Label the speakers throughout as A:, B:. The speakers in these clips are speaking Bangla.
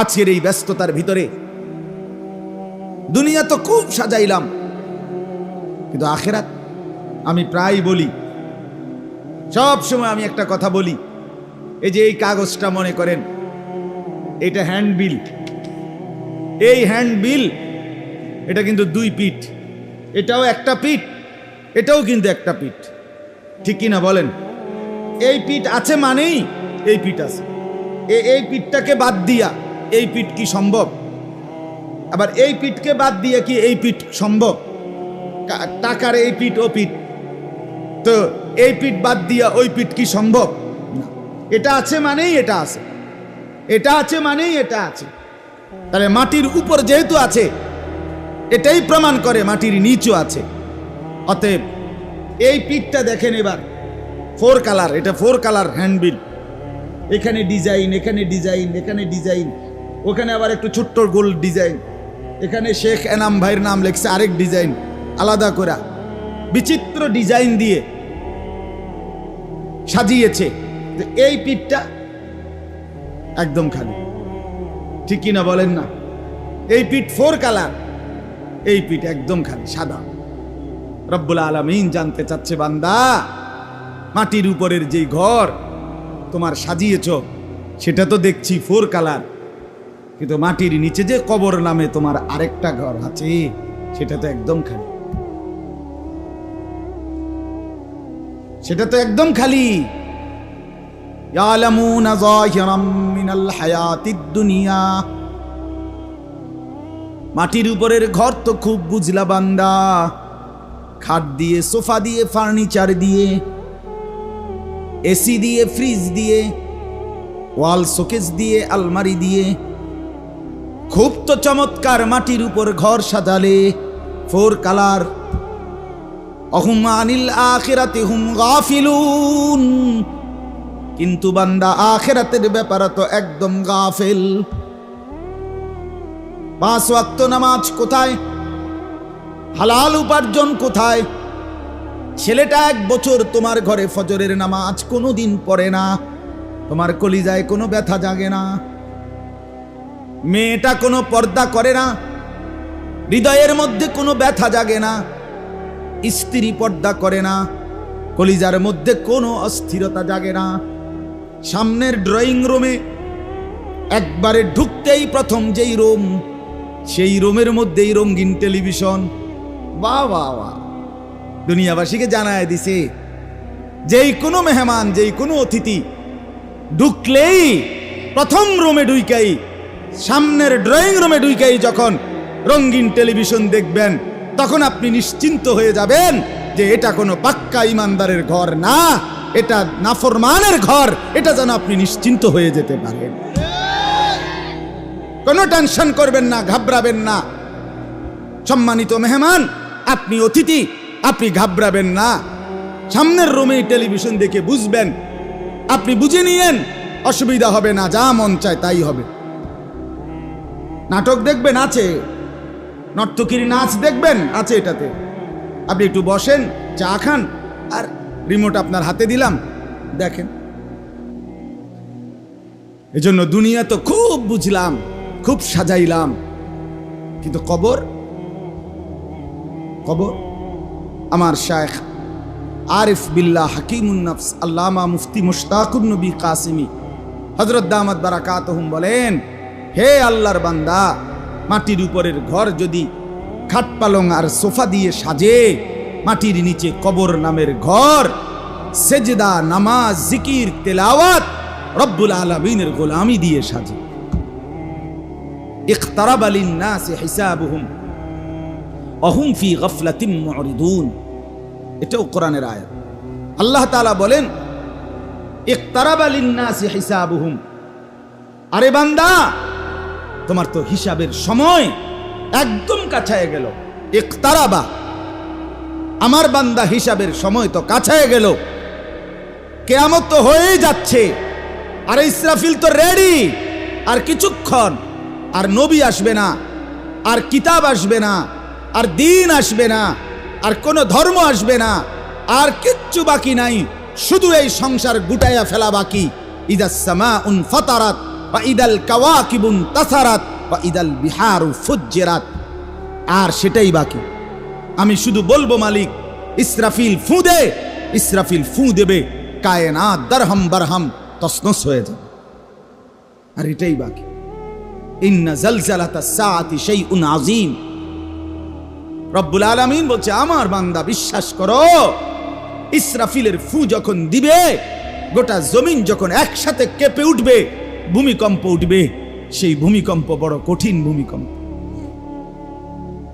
A: আজকের এই ব্যস্ততার ভিতরে দুনিয়া তো খুব সাজাইলাম, কিন্তু আখেরাত আমি প্রায় বলি, সব সময় আমি একটা কথা বলি, এই যে এই কাগজটা মনে করেন, এটা হ্যান্ডবিল এই হ্যান্ডবিল এটা কিন্তু দুই পিঠ, এটাও একটা পিঠ, এটাও কিন্তু একটা পিঠ, ঠিক কি না বলেন? এই পিঠ আছে মানেই এই পিঠ আছে এই পিঠটাকে বাদ দিয়া এই পিঠ কি সম্ভব? আবার এই পিঠকে বাদ দিয়ে কি এই পিঠ সম্ভব? টাকার এই পিঠ ও পিঠ। তো এই পিঠ বাদ দিয়া ওই পিঠ কি সম্ভব? না। এটা আছে মানেই এটা আছে। এটা আছে মানেই এটা আছে। তাহলে মাটির উপর যেহেতু আছে, এটাই প্রমাণ করে মাটির নিচু আছে। অতএব এই পিঠটা দেখেন এবার। ফোর কালার, এটা ফোর কালার হ্যান্ডবিল। এখানে ডিজাইন এখানে ডিজাইন এখানে ডিজাইন। ওখানে আবার একটু ছোট্ট গোল ডিজাইন এখানে শেখ এনাম ভাইয়ের নাম লেখছে আরেক ডিজাইন আলাদা করা। বিচিত্র ডিজাইন দিয়ে সাজিয়েছে। এই পিঠটা একদম খালি। ঠিক কিনা বলেন না? এই পিঠ ফোর কালার এই পিঠ একদম খালি, সাদা। রব্বুল আলমিন জানতে চাচ্ছে, বান্দা, মাটির উপরের যেই ঘর তোমার সাজিয়েছ, সেটা তো দেখছি ফোর কালার কিন্তু মাটির নিচে যে কবর নামে তোমার আরেকটা ঘর আছে সেটা তো একদম খালি। সেটা তো একদম খালি দুনিয়া। মাটির উপরের ঘর তো খুব বুঝলা বান্দা। খাট দিয়ে, সোফা দিয়ে, ফার্নিচার দিয়ে, এসি দিয়ে, ফ্রিজ দিয়ে, ওয়াল শোকেস দিয়ে, আলমারি দিয়ে খুব তো চমৎকার মাটির উপর ঘর সাজালে ফোর কালার। অহুম আনিল আখিরাতে হুম গাফিলুন। কিন্তু বান্দা আখেরাতের ব্যাপারে তো একদম গাফেল। পাঁচ ওয়াক্ত নামাজ কোথায়? হালাল উপার্জন কোথায়? ছেলেটা এক বছর তোমার ঘরে ফজরের নামাজ কোনো দিন পড়ে না। তোমার কলিজায় কোনো ব্যথা জাগে না। মেয়েটা কোনো পর্দা করে না, হৃদয়ের মধ্যে কোনো ব্যথা জাগে না, স্ত্রী পর্দা করে না, কলিজার মধ্যে কোনো অস্থিরতা জাগে না। সামনের ড্রয়িং রুমে একবারে ঢুকতেই প্রথম যেই রুম, সেই রুমের মধ্যেই রঙিন টেলিভিশন। বাহ বা বাহ। দুনিয়াবাসীকে জানায় দিছে, যেই কোনো মেহমান, যেই কোনো অতিথি ঢুকলেই প্রথম রুমে ঢুইকাই সামনের ড্রয়িং রুমে ঢুইকাই যখন রঙিন টেলিভিশন দেখবেন, তখন আপনি নিশ্চিন্ত হয়ে যাবেন যে এটা কোনো পাক্কা ইমানদারের ঘর না, এটা নাফরমানের ঘর, এটা যেন আপনি নিশ্চিন্ত হয়ে যেতে পারেন। কোনো টেনশন করবেন না, ঘাবড়াবেন না। সম্মানিত মেহমান, আপনি অতিথি, আপনি ঘাবড়াবেন না। সামনের রুমে টেলিভিশন দেখে বুঝবেন, আপনি বুঝে নিয়েন, অসুবিধা হবে না, যা মন চায় তাই হবে। নাটক দেখবেন, আছে। নর্তকীর নাচ দেখবেন, আছে এটাতে। আপনি একটু বসেন, চা খান, আর রিমোট আপনার হাতে দিলাম, দেখেন। এজন্য দুনিয়া তো খুব বুঝলাম, খুব সাজাইলাম। কিন্তু কবর? কবর? আমার শায়েখ আরিফ বিল্লাহ হাকিমুন নফস আল্লামা মুফতি মুশতাকুন নবী কাসিমি হজরত দামাত বারাকাতহুম বলেন হে আল্লাহর বান্দা, মাটির উপরের ঘর যদি খাট পালং আর সোফা দিয়ে সাজে, মাটির নিচে কবর নামের ঘর, সেজদা, নামাজ, জিকির, তেলাওয়াত রব্বুল আলমিনের গোলামি দিয়ে সাজে। ইখতারাব আলিন নাস হিসাবহুম, অহুম ফি গফলাতিম মুরিদুন। এটাও কোরআনের আয়াত। আল্লাহ তাআলা বলেন, ইখতারাব আলিন নাস হিসাবহুম। আরে বান্দা তোমার তো হিসাবের সময় একদম কাছায় গেল। ইকতারাবা, আমার বান্দা হিসাবের সময় তো কাছায় গেল। কেয়ামত তো হয়েই যাচ্ছে, আর ইসরাফিল তো রেডি আর কিছুক্ষণ, আর নবী আসবে না, আর কিতাব আসবে না, আর দিন আসবে না, আর কোনো ধর্ম আসবে না, আর কিচ্ছু বাকি নাই, শুধু এই সংসার গুটাইয়া ফেলা বাকি। ইদা সামা উন ফতারাত বা ইদাল কাওয়াকিবুন তাসারাত বা ইদাল বিহারু ফুজ্জেরাত। আর সেটাই বাকি। আমি শুধু বলব, মালিক, ইসরাফিল ফু দে, ইসরাফিল ফু দেবে, কায়নাত দারহাম বারহাম, তসনস হয়ে যাবে। আর এটাই বাকি। ইন্না জালজালাতা সাআতি শাইউন আযীম। রব্বুল আলামিন বলছে, আমার বান্দা, বিশ্বাস করো, ইসরাফিলের ফু যখন দিবে, গোটা জমিন যখন একসাথে কেঁপে উঠবে ভূমিকম্প উঠবে, সেই ভূমিকম্প বড় কঠিন ভূমিকম্প।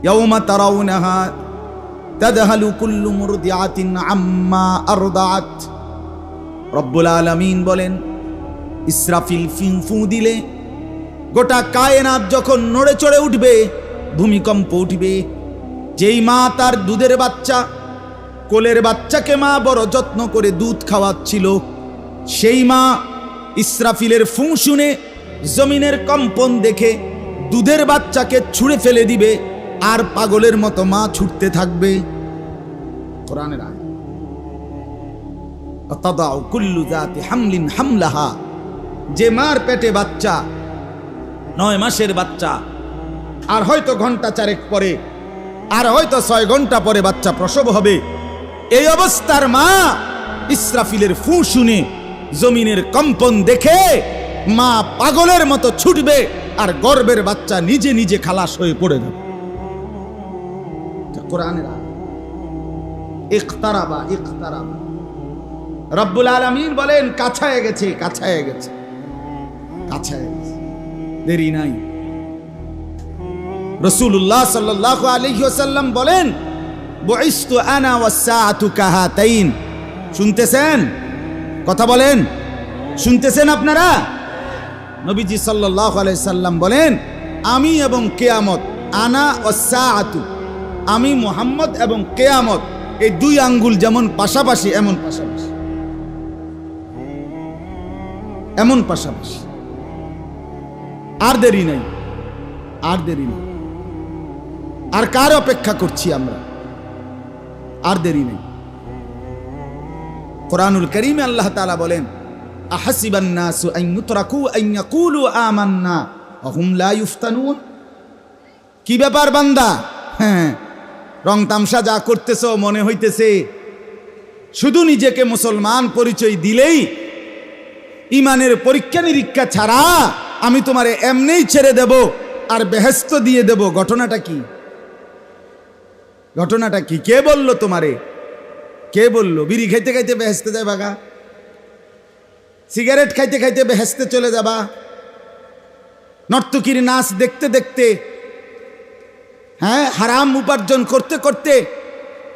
A: ইয়াউমা তারাউনাহা তাদহালু কুল্লু মুরদিআতিন আম্মা আরদাআত। রব্বুল আলামিন বলেন, ইসরাফিল ফিং ফু দিলে গোটা কায়নাত যখন নড়ে চড়ে উঠবে, ভূমিকম্প উঠবে। যেই মা তার দুধের বাচ্চা, কোলের বাচ্চাকে মা বড় যত্ন করে দুধ খাওয়াচ্ছিল, সেই মা ইসরাফিলের ফুঁ শুনে জমিনের কম্পন দেখে দুধের বাচ্চাকে ছুঁড়ে ফেলে দিবে, আর পাগলের মতো মা ছুটতে থাকবে। জাতি হামলিন হামলাহা। যে মার পেটে বাচ্চা, নয় মাসের বাচ্চা, আর হয়তো ঘণ্টা চারেক পরে, আর হয়তো ছয় ঘণ্টা পরে বাচ্চা প্রসব হবে। এই অবস্থার মা ইসরাফিলের ফু শুনে জমিনের কম্পন দেখে মা পাগলের মতো ছুটবে আর গর্বের বাচ্চা নিজে নিজে খালাস হয়ে পড়ে যাবে। রব্বুল আলামিন বলেন, কাছায় গেছে কাছায় গেছে। কাছায় গেছে। দেরি নাই। রসুল্লাহ সাল্লাহ আলহিহাল্লাম বলেন, বইস্তু আনা ওয়াসাআতু কাহাতাইন। শুনতেছেন? কথা বলেন। শুনতেছেন আপনারা? নবীজি সাল্লাহ সাল্লাম বলেন, আমি এবং কেয়ামত, আনা ওয়াসাআতু আমি মোহাম্মদ এবং কেয়ামত, এই দুই আঙ্গুল যেমন পাশাপাশি, এমন পাশাপাশি। এমন পাশাপাশি। আর দেরি নাই, আর দেরি নেই। আর কার অপেক্ষা করছি আমরা? আর দেরি নেই। কোরআনুল করিমে আল্লাহ তালা বলেন কি ব্যাপার বান্দা? হ্যাঁ রং তামসা যা করতেছো মনে হইতেছে, শুধু নিজেকে মুসলমান পরিচয় দিলেই ইমানের পরীক্ষা নিরীক্ষা ছাড়া আমি তোমারে এমনিই ছেড়ে দেব আর বেহেস্ত দিয়ে দেব। ঘটনাটা কি? ঘটনাটা কি? কে বলল তোমারে? কে বলল? বিড়ি খাইতে খাইতে বেহেস্তে যায় বাগা। সিগারেট খাইতে খাইতে বেহেস্তে চলে যাবা। নর্তকীর নাচ দেখতে দেখতে হ্যাঁ হারাম উপার্জন করতে করতে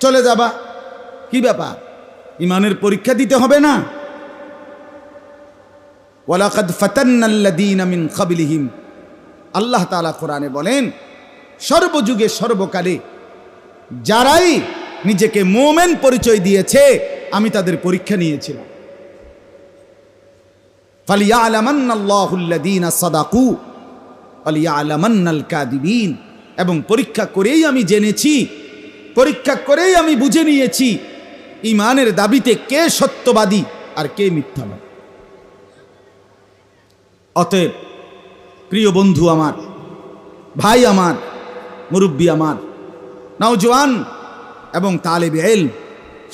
A: চলে যাবা। কি ব্যাপার? ইমানের পরীক্ষা দিতে হবে না? ওয়ালাকাদ ফাতান্নাল্লাযীনা মিন ক্বাবলিহিম আল্লাহ তাআলা কোরআনে বলেন, সর্বযুগে সর্বকালে যারাই নিজেকে মোমেন পরিচয় দিয়েছে, আমি তাদের পরীক্ষা নিয়েছিলাম। এবং পরীক্ষা করেই আমি জেনেছি, পরীক্ষা করেই আমি বুঝে নিয়েছি ইমানের দাবিতে কে সত্যবাদী আর কে মিথ্যাবাদী। অতএব, প্রিয় বন্ধু আমার, ভাই আমার, মুরব্বী আমার, নওজোয়ান এবং তালেব এল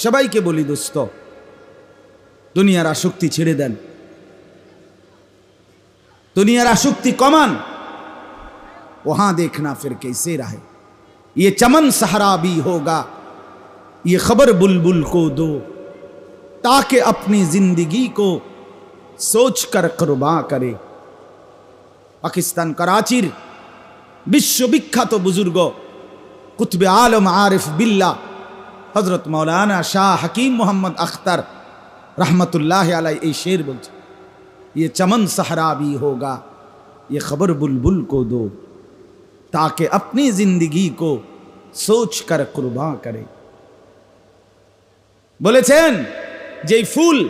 A: সবাইকে বলি দোস্ত দুনিয়ার আসক্তি ছেড়ে দেন দুনিয়ার আসক্তি কমান वहां देखना फिर कैसे रहे ये चमन सहरा भी होगा ये खबर बुलबुल को दो ताकि अपनी जिंदगी को सोच कर कुर्बा करे পাকিস্তান করাচির বিশ্ববিখ্যাত বুজুর্গ قطب عالم عارف باللہ، حضرت مولانا شاہ حکیم محمد اختر، رحمت اللہ علیہ اے شیر بلچ یہ چمن سہرا بھی ہوگا، یہ خبر بلبل کو دو، تاکہ اپنی زندگی کو سوچ کر قرباں کرے۔ بولے چین যেই فول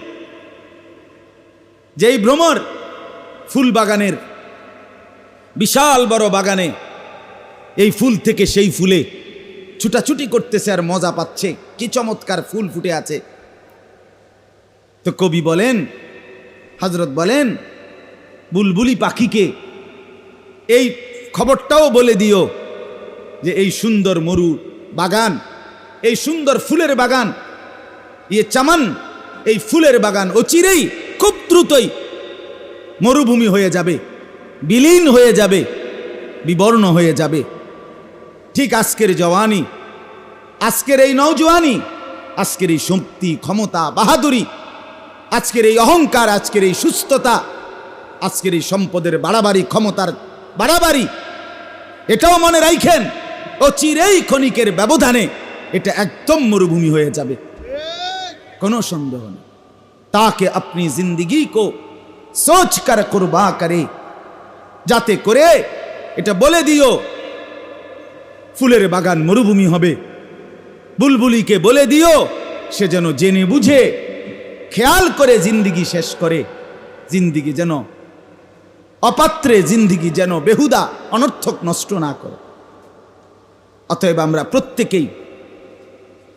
A: যেই برمر فول বাগানের بشال برو বাগানে এই ফুল থেকে সেই ফুলে ছুটাছুটি করতেছে আর মজা পাচ্ছে। কি চমৎকার ফুল ফুটে আছে। তো কবি বলেন হজরত বলেন, বুলবুলি পাখিকে এই খবরটাও বলে দিও যে এই সুন্দর মরু বাগান, এই সুন্দর ফুলের বাগান ইয়ে চামান, এই ফুলের বাগান অচিরেই খুব দ্রুতই মরুভূমি হয়ে যাবে, বিলীন হয়ে যাবে, বিবর্ণ হয়ে যাবে। ঠিক আজকের জওয়ানি, আজকের এই নৌজওয়ানি আজকের এই শক্তি, ক্ষমতা, বাহাদুরি, আজকের এই অহংকার, আজকের এই সুস্থতা, আজকের এই সম্পদের বাড়াবাড়ি, ক্ষমতার বাড়াবাড়ি, এটাও মনে রাখেন ও চিরেই ক্ষণিকের ব্যবধানে এটা একদম মরুভূমি হয়ে যাবে। কোনো সন্দেহ নেই। তাকে আপনি জিন্দগি কো সোচ কর, কুরবা করে, যাতে করে এটা বলে দিও ফুলের বাগান মরুভূমি হবে। বুলবুলিকে বলে দিও, সে যেন জেনে বুঝে, খেয়াল করে জিন্দিগি শেষ করে। জিন্দিগি যেন অপাত্রে জিন্দিগি যেন বেহুদা, অনর্থক নষ্ট না করে। অতএব আমরা প্রত্যেকেই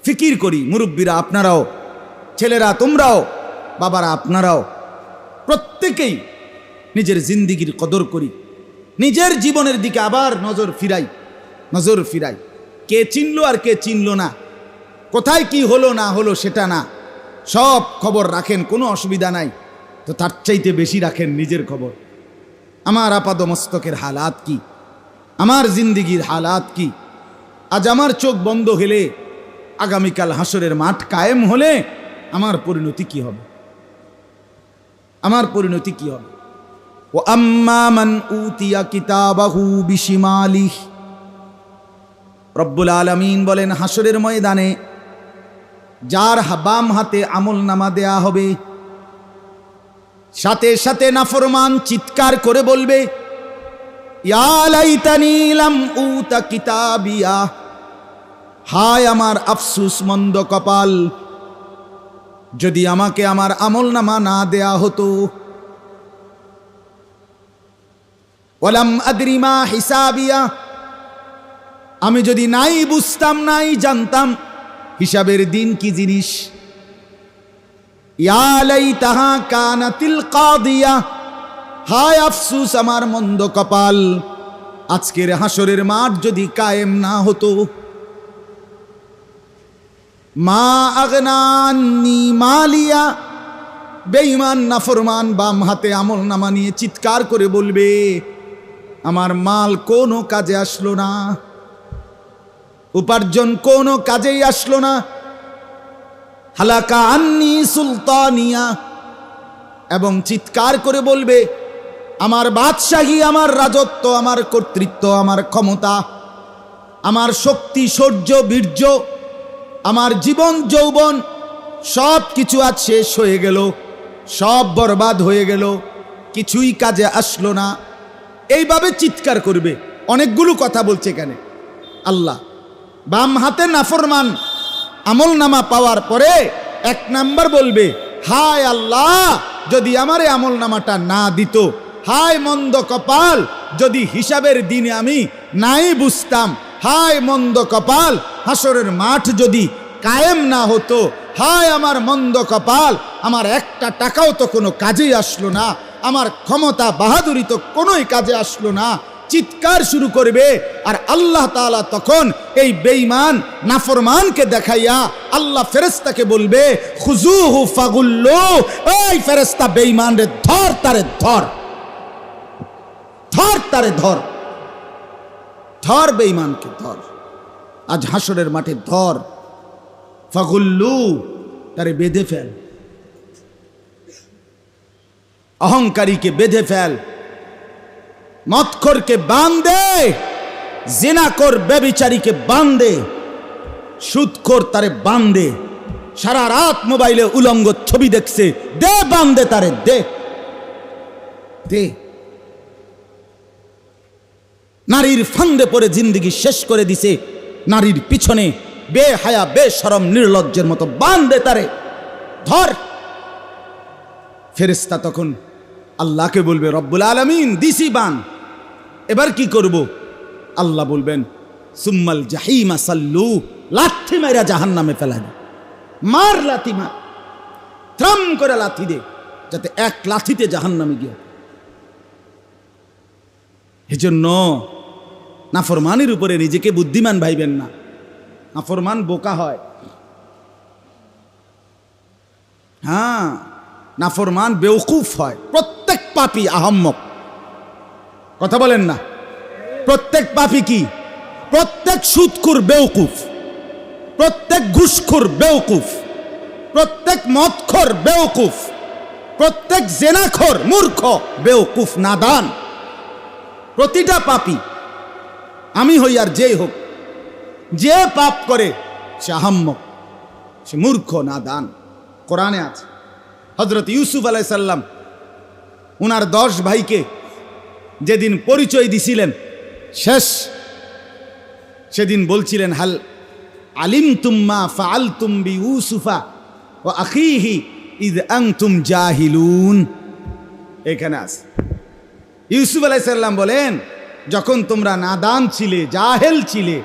A: ফিকির করি, মুরব্বীরা আপনারাও, ছেলেরা তোমরাও, বাবারা আপনারাও। প্রত্যেকেই নিজের জিন্দিগির কদর করি। নিজের জীবনের দিকে আবার নজর ফিরাই। নজর ফিরাই। কে চিনল আর কে চিনলো না? কোথায় কি হলো না হলো সেটা না। সব খবর রাখেন, কোনো অসুবিধা নাই। তো তার চাইতে বেশি রাখেন নিজের খবর। আমার আপাদ মস্তকের হালাত কি? আমার জিন্দিগির হালাত কি? আজ আমার চোখ বন্ধ হলে, আগামীকাল হাসরের মাঠ কায়েম হলে আমার পরিণতি কি হবে? আমার পরিণতি কি হবে? ও আম্মা মান উতিয়া কিতাবাহু বিশিমালিহ। রব্বুল আলমিন বলেন হাসরের ময়দানে যার বাম হাতে আমল নামা দেয়া হবে, সাথে সাথে নাফরমান চিৎকার করে বলবে হায় আমার আফসুস মন্দ কপাল, যদি আমাকে আমার আমল নামা না দেয়া হতো। ওলাম আদ্রিমা হিসাবিয়া আমি যদি নাই বুঝতাম, নাই জানতাম, হিসাবের দিন কি জিনিস? ইয়ালাই তাহা কানাতিল কাদিয়া হায় আফসুস আমার মন্দ কপাল, আজকের হাসরের মাঠ যদি কায়েম না হতো। মা আগনানি মালিয়া, বেঈমান নাফরমান বাম হাতে আমল নামা নিয়ে চিৎকার করে বলবে, আমার মাল কোনো কাজে আসলো না। উপার্জন কোনো কাজেই আসলো না। হালাকা আন্নি সুলতানিয়া। এবং চিৎকার করে বলবে, আমার বাদশাহী, আমার রাজত্ব, আমার কর্তৃত্ব, আমার ক্ষমতা, আমার শক্তি, শৌর্য, বীর্য, আমার জীবন, যৌবন সব কিছু আজ শেষ হয়ে গেল, সব বরবাদ হয়ে গেল, কিছুই কাজে আসলো না। এইভাবে চিৎকার করবে। অনেকগুলো কথা বলছে এখানে। আল্লাহ বাম হাতে নাফরমান, আমল নামা পাওয়ার পরে এক নাম্বার বলবে, হায় আল্লাহ, যদি আমার এই আমল নামাটা না দিত, হায় মন্দ কপাল, যদি হিসাবের দিনে আমি নাই বুঝতাম, হায় মন্দ কপাল, হাসরের মাঠ যদি কায়েম না হতো, হায় আমার মন্দ কপাল, আমার একটা টাকাও তো কোনো কাজেই আসলো না, আমার ক্ষমতা বাহাদুরি তো কোনোই কাজে আসলো না চিৎকার শুরু করবে আর আল্লাহ তাআলা তখন এই বেঈমান, নাফরমানকে দেখাইয়া আল্লাহ ফেরেস্তাকে বলবে খুজুহু ফাগুল্লু, এই ফেরেস্তা বেঈমান রে, ধর তারে ধর। ধর তারে ধর। ধর বেঈমানকে, ধর। আজ হাসরের মাঠে ধর। ফাগুল্লু, তারে বেঁধে ফেল। অহংকারীকে বেঁধে ফেল। মৎখরকে বান্ধে জেনাকর ব্যবিচারীকে বান্ধে সুদখোর তারে বান্ধে সারা রাত মোবাইলে উলঙ্গ ছবি দেখছে, দে বান্ধে তারে, দে। নারীর ফান্দে পড়ে জিন্দগি শেষ করে দিছে, নারীর পিছনে বে হায়া বে সরম নির্লজ্জের মতো বান্ধে তারে। ধর। ফেরেস্তা তখন আল্লাহকে বলবে, রব্বুল আলমিন দিসি বান। এবার কি করব? আল্লাহ বলবেন, সুম্মাল জাহিমা সাল্লু, লাথি মাইরা জাহান নামে ফেলা মার লাথি মার। ত্রাম করে লাথি দে, যাতে এক লাথিতে জাহান নামে গিয়ে এজন্য নাফরমানের উপরে নিজেকে বুদ্ধিমান ভাইবেন না। নাফরমান বোকা হয়। হ্যাঁ নাফরমান বেউকুফ হয়। প্রত্যেক পাপি আহম্মক। কথা বলেন না। প্রত্যেক পাপি কি? প্রত্যেক সুদকুর বেউকুফ প্রত্যেক ঘুষখোর বেউকুফ প্রত্যেক মদখোর বেউকুফ প্রত্যেক জেনাখোর মূর্খ বেউকুফ নাদান। প্রতিটা পাপি আমি হই আর যেই হোক, যে পাপ করে সে আহাম্মক, সে মূর্খ নাদান। কোরআনে আছে। হজরত ইউসুফ আলাইসাল্লাম উনার দশ ভাইকে যেদিন পরিচয় দিছিলেন, শেষ। সেদিন বলছিলেন, হাল আলিম তুম্মা ফাল তুম্বি ইউসুফা ও আখিহি ইদ আংতুম জাহিলুন। এখানে আছে ইউসুফ আলাইসাল্লাম বলেন, যখন তোমরা নাদান ছিলে, জাহেল ছিলে,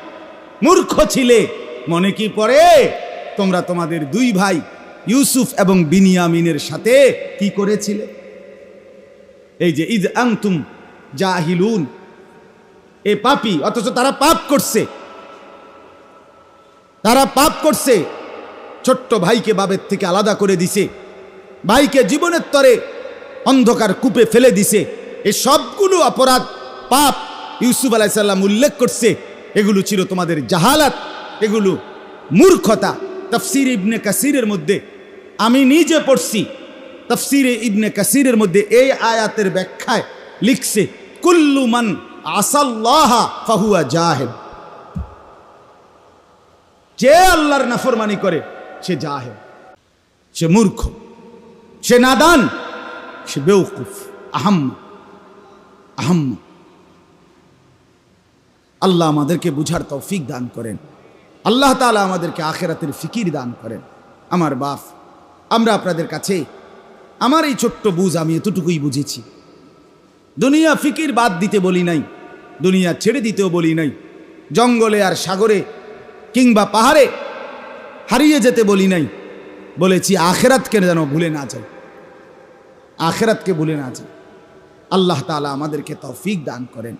A: মূর্খ ছিলে, মনে কি পড়ে? তোমরা তোমাদের দুই ভাই, ইউসুফ এবং বিনিয়ামিনের সাথে কি করেছিলে? এই যে, ইদ আংতুম জাহিলুন। এ পাপি, অথচ তারা পাপ করছে। তারা পাপ করছে। ছোট্ট ভাইকে বাবের থেকে আলাদা করে দিছে। ভাইকে জীবনের তরে অন্ধকার কূপে ফেলে দিছে। এই সবগুলো অপরাধ পাপ ইউসুফ আলাইসাল্লাম উল্লেখ করছে। এগুলো ছিল তোমাদের জাহালাত, এগুলো মূর্খতা। তফসির ইবনে কাসিরের মধ্যে আমি নিজে পড়ছি। তফসিরে ইবনে কাসিরের মধ্যে এই আয়াতের ব্যাখ্যায় লিখছে কুল্লু মান আসাল্লাহা ফাহুয়া জাহেদ। যে আল্লাহর নাফরমানি করে, সে জাহেদ। সে মূর্খ। সে নাদান। সে বেউকুফ আহাম আহাম আল্লাহ আমাদেরকে বুঝার তৌফিক দান করেন। আল্লাহ তাআলা আমাদেরকে আখেরাতের ফিকির দান করেন। আমার বাপ, আমরা আপনাদের কাছে, আমার এই ছোট্ট বুঝ আমি এতটুকুই বুঝেছি। দুনিয়া ফিকির বাদ দিতে বলি নাই, দুনিয়া ছেড়ে দিতেও বলি নাই, জঙ্গলে আর সাগরে কিংবা পাহাড়ে হারিয়ে যেতে বলি নাই, বলেছি আখেরাতকে যেন ভুলে না যাই। আখেরাতকে ভুলে না যাই। আল্লাহ তালা আমাদেরকে তৌফিক দান করেন।